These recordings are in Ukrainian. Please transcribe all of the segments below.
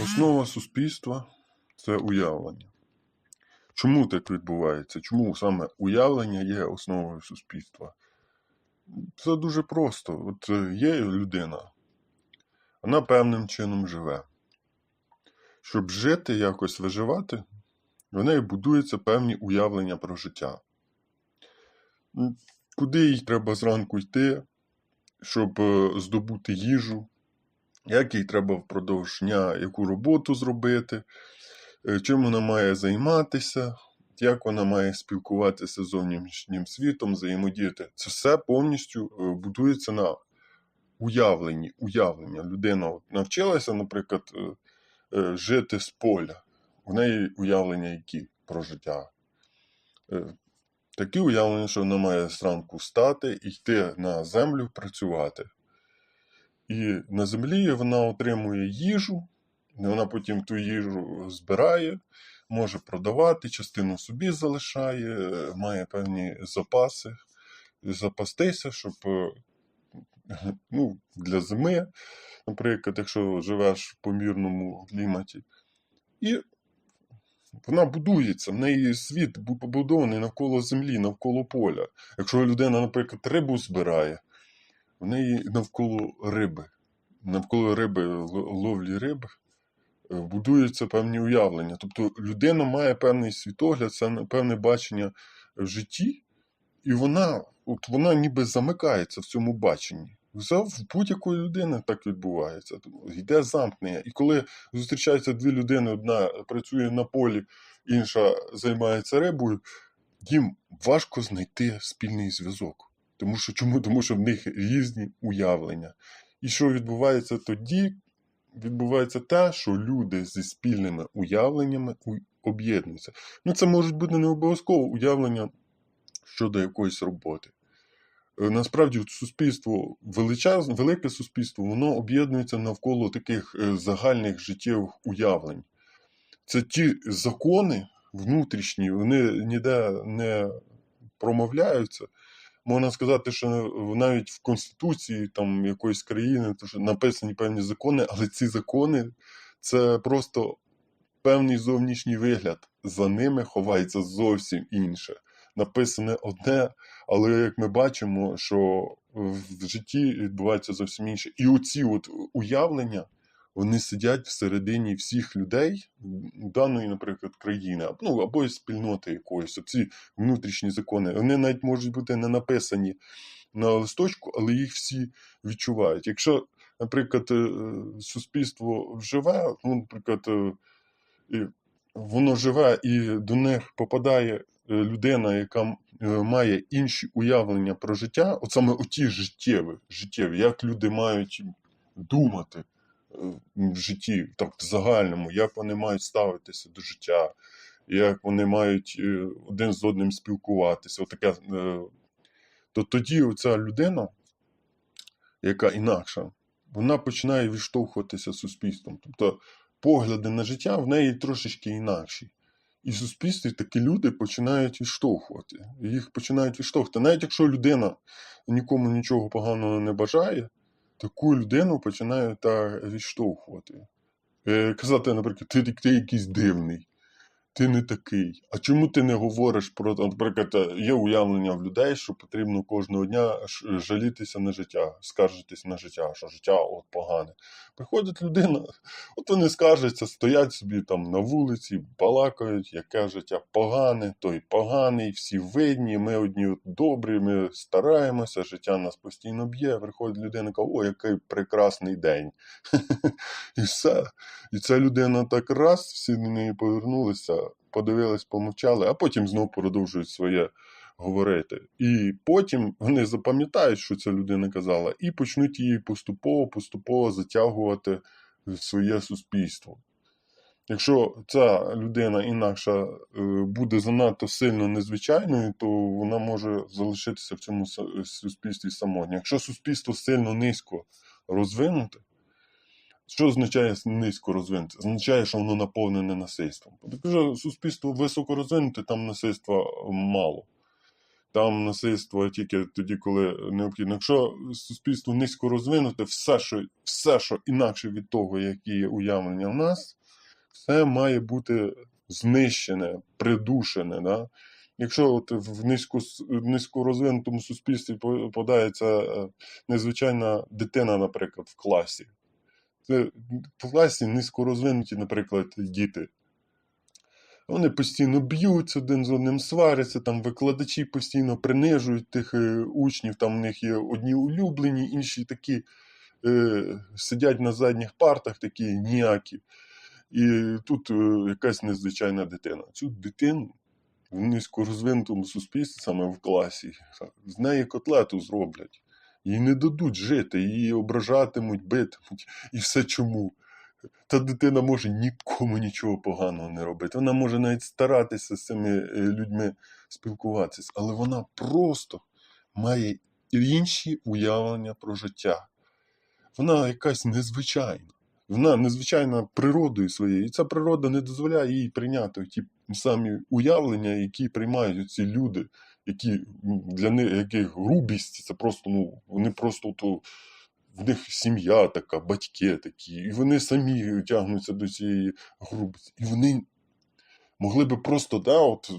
Основа суспільства це уявлення. Чому так відбувається? Чому саме уявлення є основою суспільства? Це дуже просто. От е, є людина, вона певним чином живе. Щоб жити, якось виживати, в неї будуються певні уявлення про життя. Куди їй треба зранку йти, щоб е, здобути їжу, як їй треба впродовж дня яку роботу зробити, е, чим вона має займатися, як вона має спілкуватися з зовнішнім світом, взаємодіяти. Це все повністю е, будується на уявленні. Уявлення. Людина навчилася, наприклад, е, жити з поля. В неї уявлення які про життя. Такі уявлення, що вона має зранку встати і йти на землю працювати. І на землі вона отримує їжу, вона потім ту їжу збирає, може продавати, частину собі залишає, має певні запаси, запастися, щоб е, ну, для зими, наприклад, якщо живеш в помірному кліматі. І вона будується, в неї світ побудований навколо землі, навколо поля. Якщо людина, наприклад, рибу збирає, в неї навколо риби, навколо риби, ловлі риби, е, будуються певні уявлення. Тобто людина має певний світогляд, це певне бачення в житті, і вона, от вона ніби замикається в цьому баченні. В будь-якої людини так відбувається. Йде замкнення. І коли зустрічаються дві людини, одна працює на полі, інша займається рибою, їм важко знайти спільний зв'язок. Тому що чому? Тому що в них різні уявлення. І що відбувається тоді? Відбувається те, що люди зі спільними уявленнями об'єднуються. Ну, це можуть бути не обов'язково уявлення щодо якоїсь роботи. Е, Насправді суспільство величезне, велике суспільство, воно об'єднується навколо таких е, загальних життєвих уявлень. Це ті закони внутрішні, вони ніде не промовляються. Можна сказати, що навіть в Конституції там, якоїсь країни то, що написані певні закони, але ці закони це просто певний зовнішній вигляд. За ними ховається зовсім інше. Написане одне, але як ми бачимо, що в житті відбувається зовсім інше. І оці от уявлення, вони сидять всередині всіх людей даної, наприклад, країни, ну або спільноти якоїсь. Оці внутрішні закони. Вони навіть можуть бути не написані на листочку, але їх всі відчувають. Якщо, наприклад, е, суспільство живе, ну, наприклад, е, воно живе і до них попадає е, людина, яка має інші уявлення про життя, от саме оті життєві, життєві, як люди мають думати в житті, так в загальному, як вони мають ставитися до життя, як вони мають е, один з одним спілкуватися. Отаке, е, то тоді оця людина, яка інакша, вона починає відштовхуватися суспільством. Тобто погляди на життя в неї трошечки інакші. І в суспільстві такі люди починають відштовхувати. Їх починають відштовхувати. Навіть якщо людина нікому нічого поганого не бажає, таку людину починає та відштовхувати. Е, казати, наприклад, ти, ти якийсь дивний, ти не такий. А чому ти не говориш про, наприклад, є уявлення в людей, що потрібно кожного дня жалітися на життя, скаржитись на життя, що життя от погане. Приходить людина, от вони скаржаться, стоять собі там на вулиці, балакають, яке життя погане, той поганий, всі видні, ми одні добрі, ми стараємося, життя нас постійно б'є. Приходить людина, каже, о, який прекрасний день. І все. І ця людина так раз, всі до неї повернулися, подивились, помовчали, а потім знову продовжують своє говорити. І потім вони запам'ятають, що ця людина казала, і почнуть її поступово, поступово затягувати в своє суспільство. Якщо ця людина інакша е, буде занадто сильно незвичайною, то вона може залишитися в цьому суспільстві самотньо. Якщо суспільство сильно низько розвинуте, що означає низько розвинуте? Означає, що воно наповнене насильством. Якщо суспільство високо розвинуте, там насильства мало. там насильство тільки тоді, коли необхідно. Якщо суспільство низько розвинуте, все, що, все, що інакше від того, які є уявлення в нас, все має бути знищене, придушене. Да? Якщо от в низько, низькорозвинутому суспільстві по- подається е, незвичайна дитина, наприклад, в класі, це в класі низькорозвинуті, наприклад, діти. Вони постійно б'ються один з одним, сваряться, там викладачі постійно принижують тих е, учнів, там в них є одні улюблені, інші такі е, сидять на задніх партах, такі ніякі. І тут е, якась незвичайна дитина. Цю дитину в низькорозвинутому суспільстві, саме в класі, з неї котлету зроблять. Їй не дадуть жити, її ображатимуть, битимуть. І все чому? Та дитина може нікому нічого поганого не робити. Вона може навіть старатися з цими е, людьми спілкуватися, але вона просто має інші уявлення про життя. Вона якась незвичайна. Вона незвичайна природою своєю. І ця природа не дозволяє їй прийняти ті самі уявлення, які приймають ці люди, які для них яких грубість, це просто, ну, вони просто то, в них сім'я така, батьки такі, і вони самі тягнуться до цієї грубості. І вони могли би просто, да, от,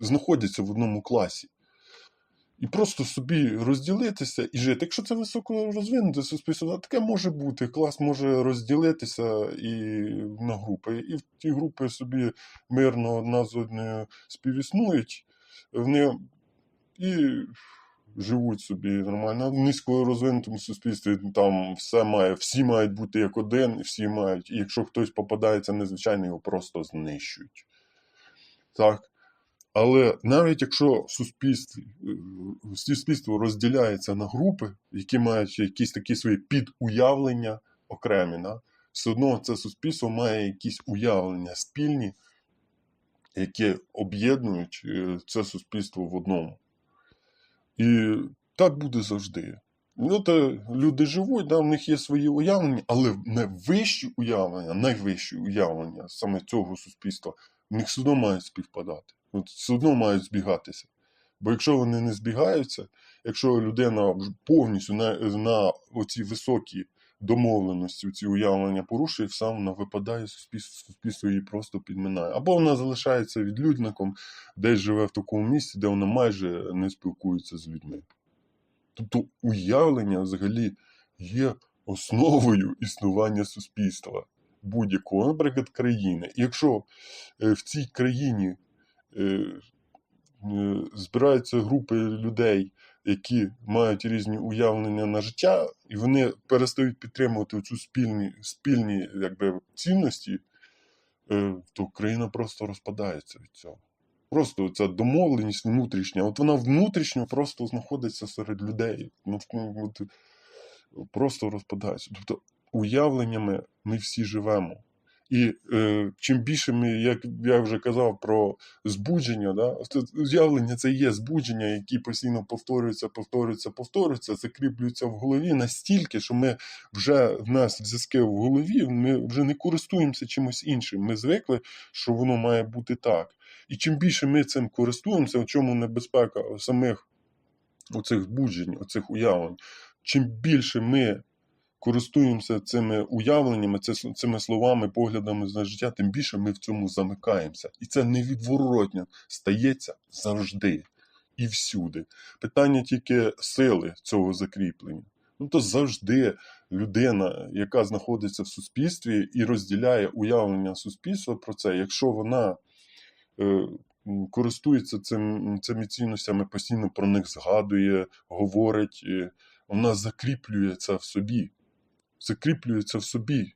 знаходяться в одному класі. І просто собі розділитися і жити. Якщо це високо розвинуте суспільство, таке може бути. Клас може розділитися і на групи. І в ті групи собі мирно одна з одною співіснують. Вони і живуть собі нормально. В низько розвинутому суспільстві там все має, всі мають бути як один, всі мають. І якщо хтось попадається незвичайно, його просто знищують. Так. Але навіть якщо в суспільстві е, суспільство розділяється на групи, які мають якісь такі свої підуявлення окремі, да, все одно це суспільство має якісь уявлення спільні, які об'єднують е, це суспільство в одному. І так буде завжди. Ну, то люди живуть, да, в них є свої уявлення, але найвищі уявлення, найвищі уявлення саме цього суспільства, в них все одно мають співпадати. От все мають збігатися. Бо якщо вони не збігаються, якщо людина повністю на, на оці високі домовленості, ці уявлення порушує, все вона випадає, суспільство, суспільство її просто підминає. Або вона залишається відлюдником, десь живе в такому місці, де вона майже не спілкується з людьми. Тобто уявлення взагалі є основою існування суспільства будь-якого, наприклад, країни. І якщо е, в цій країні е, е, збираються групи людей, які мають різні уявлення на життя, і вони перестають підтримувати цю спільні, спільні якби, цінності, е, то країна просто розпадається від цього. Просто ця домовленість внутрішня, от вона внутрішньо просто знаходиться серед людей. Просто розпадається. Тобто уявленнями ми всі живемо. І е, чим більше ми, як я вже казав про збудження, да, це це є збудження, які постійно повторюються, повторюються, повторюються, закріплюються в голові настільки, що ми вже в нас зв'язки в голові, ми вже не користуємося чимось іншим. Ми звикли, що воно має бути так. І чим більше ми цим користуємося, в чому небезпека самих оцих збуджень, оцих уявлень, чим більше ми користуємося цими уявленнями, цими словами, поглядами на життя, тим більше ми в цьому замикаємося. І це невідворотно стається завжди і всюди. Питання тільки сили цього закріплення. Ну то завжди людина, яка знаходиться в суспільстві і розділяє уявлення суспільства про це, якщо вона е, користується цим, цими цінностями, постійно про них згадує, говорить, вона закріплює це в собі закріплюється в собі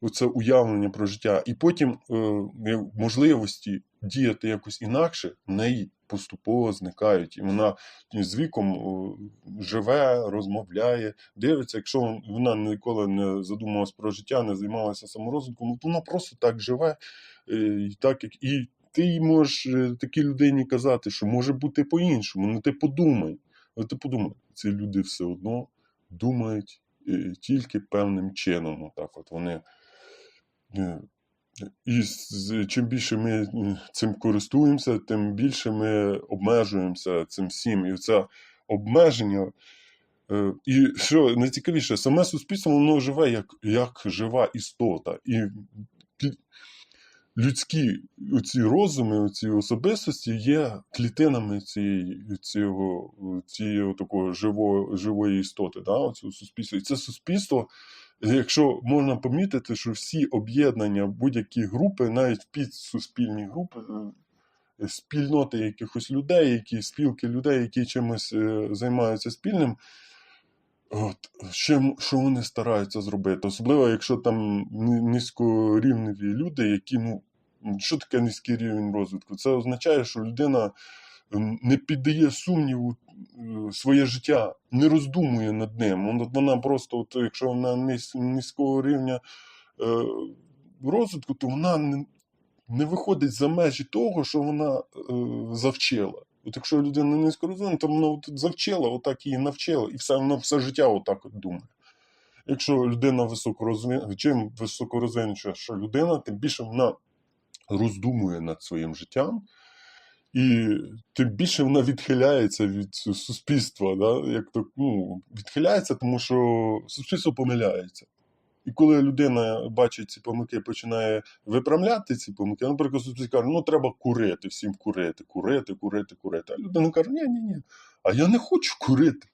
оце уявлення про життя, і потім е, можливості діяти якось інакше в неї поступово зникають. І вона з віком живе, розмовляє, дивиться. Якщо вона ніколи не задумувалась про життя, не займалася саморозвитком, вона просто так живе, е, і так як і ти можеш е, такій людині казати, що може бути по-іншому. Ну ти подумай. Але ти подумай, ці люди все одно думають тільки певним чином. Отак от вони е, І чим більше ми цим користуємося, тим більше ми обмежуємося цим всім. І це обмеження. е, І що найцікавіше, саме суспільство воно живе як, як жива істота. І людські оці розуми, оці особистості є клітинами цієї, цього, цієї такого живої, живої істоти, да, оцього суспільства. І це суспільство, якщо можна помітити, що всі об'єднання, будь-які групи, навіть підсуспільні групи, е, спільноти якихось людей, які спілки людей, які чимось е, займаються спільним. От, що, що вони стараються зробити? Особливо, якщо там низькорівневі люди, які, ну, що таке низький рівень розвитку? Це означає, що людина не піддає сумніву е, своє життя, не роздумує над ним. Вона, просто, от, якщо вона низького рівня е, розвитку, то вона не, не виходить за межі того, що вона е, завчила. От якщо людина низько розвинена, то вона от завчила, отак її навчила, і все, вона все життя отак от думає. Якщо людина високорозвинена, чим високорозвинена людина, тим більше вона роздумує над своїм життям, і тим більше вона відхиляється від суспільства. Да? Як то, ну, відхиляється, тому що суспільство помиляється. І коли людина бачить ці помилки, починає виправляти ці помилки, наприклад, суспільство каже, ну треба курити, всім курити, курити, курити, курити. А людина каже, ні, ні, ні, а я не хочу курити.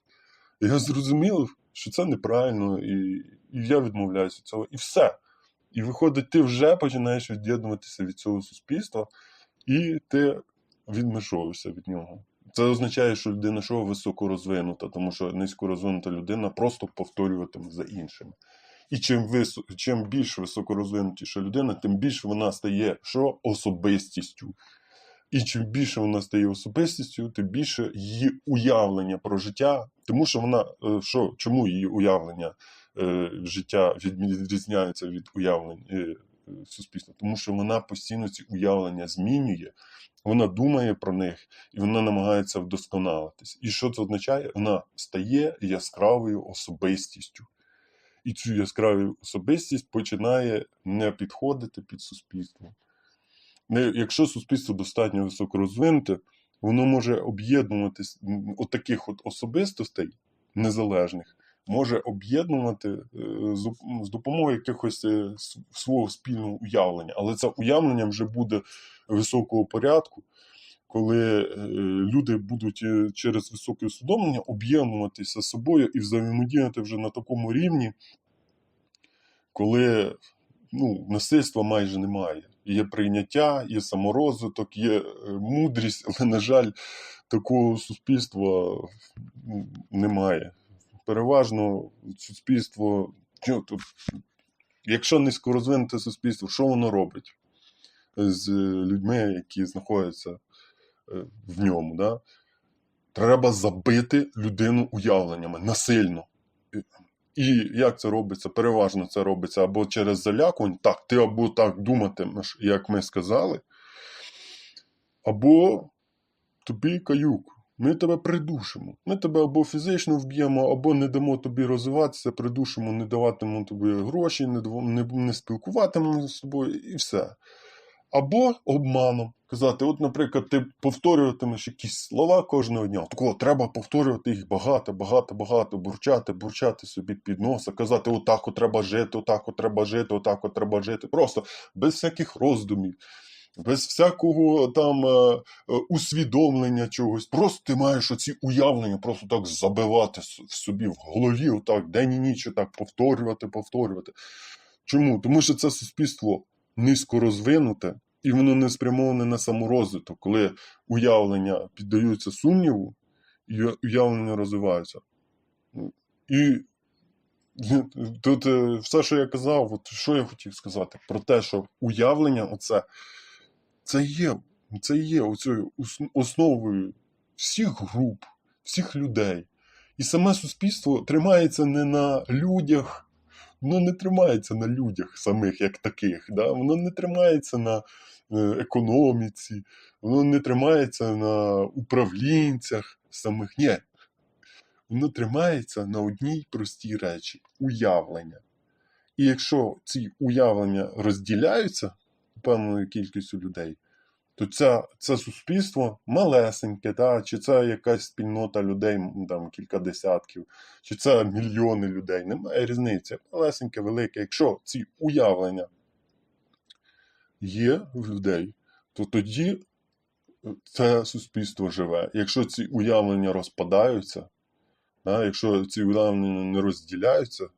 І я зрозумів, що це неправильно, і, і я відмовляюся від цього, і все. І виходить, ти вже починаєш від'єднуватися від цього суспільства, і ти відмежовуєшся від нього. Це означає, що людина що високо розвинута, тому що низько розвинута людина просто повторюватиме за іншими. І чим, висо, чим більш високорозвинутіша людина, тим більше вона стає що особистістю. І чим більше вона стає особистістю, тим більше її уявлення про життя, тому що вона е, що, чому її уявлення е, життя відрізняється від уявлень е, суспільства? Тому що вона постійно ці уявлення змінює, вона думає про них і вона намагається вдосконалитись. І що це означає? Вона стає яскравою особистістю. І цю яскраву особистість починає не підходити під суспільство. Якщо суспільство достатньо високо розвинуте, воно може об'єднуватись от таких от особистостей незалежних, може об'єднувати е, з допомогою якихось е, свого спільного уявлення. Але це уявлення вже буде високого порядку, коли е, люди будуть е, через високе усвідомлення об'єднуватися з собою і взаємодіяти вже на такому рівні, коли ну, насильства майже немає. Є прийняття, є саморозвиток, є е, мудрість, але, на жаль, такого суспільства немає. Переважно суспільство, ну, тут, якщо низькорозвинуте суспільство, що воно робить з людьми, які знаходяться в ньому? Да? Треба забити людину уявленнями насильно. І як це робиться? Переважно це робиться або через залякування, так, ти або так думатимеш, як ми сказали, або тобі каюк. Ми тебе придушимо. Ми тебе або фізично вб'ємо, або не дамо тобі розвиватися, придушимо, не даватимемо тобі гроші, не, не, не спілкуватимемо з тобою і все. Або обманом. Казати, от, наприклад, ти повторюватимеш якісь слова кожного дня. Такого треба повторювати їх багато, багато, багато, бурчати, бурчати собі під носа, казати, отак от треба жити, отак от треба жити, отак от треба жити. Просто без всяких роздумів, без всякого там е, е, усвідомлення чогось. Просто ти маєш оці уявлення, просто так забивати в собі в голові, отак день і ніч, так повторювати, повторювати. Чому? Тому що це суспільство низько розвинуте, і воно не спрямоване на саморозвиток, коли уявлення піддаються сумніву, і уявлення розвиваються. І тут е, все, що я казав, от що я хотів сказати, про те, що уявлення, оце, це є, це є оцею основою всіх груп, всіх людей. І саме суспільство тримається не на людях, воно не тримається на людях самих як таких. Да? Воно не тримається на е, економіці, воно не тримається на управлінцях самих. Ні. Воно тримається на одній простій речі уявлення. І якщо ці уявлення розділяються певною кількістю людей, то ця, це суспільство малесеньке, та, чи це якась спільнота людей, там кілька десятків, чи це мільйони людей, немає різниці. Малесеньке, велике. Якщо ці уявлення є в людей, то тоді це суспільство живе. Якщо ці уявлення розпадаються, да, якщо ці уявлення не розділяються е,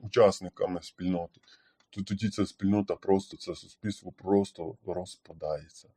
учасниками спільноти, то тоді ця спільнота просто, це суспільство просто розпадається.